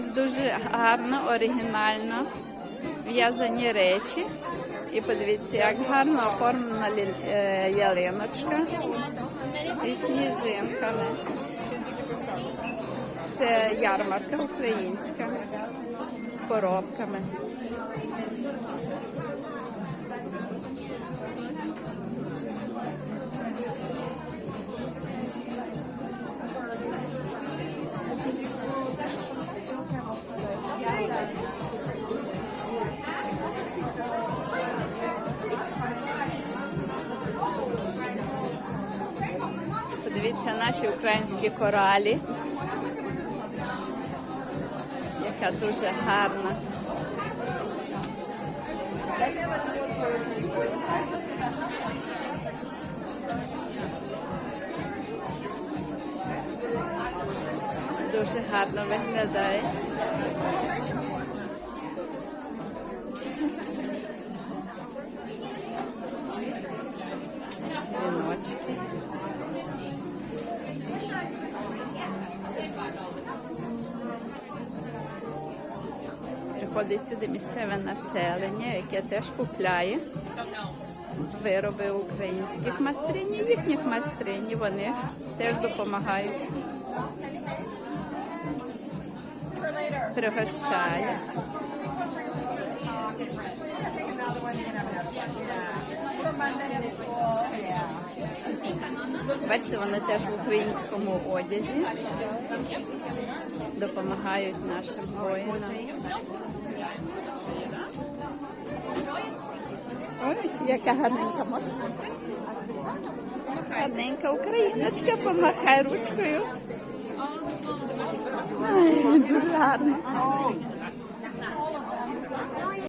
Ось дуже гарно, оригінально в'язані речі. І подивіться, як гарно оформлена е, ялиночка і сніжинками. Це ярмарка українська з поробками. Подивіться наші українські коралі. Яка дуже гарна. Дуже гарно виглядає. Приходить сюди місцеве населення, яке теж купляє вироби українських майстринь, і їхніх майстринь, вони теж допомагають. Пригощає. Бачите, вони теж в українському одязі допомагають нашим воїнам. Ой, яка гарненька можна. Гарненька україночка, помахай ручкою. Ой, дуже гарно.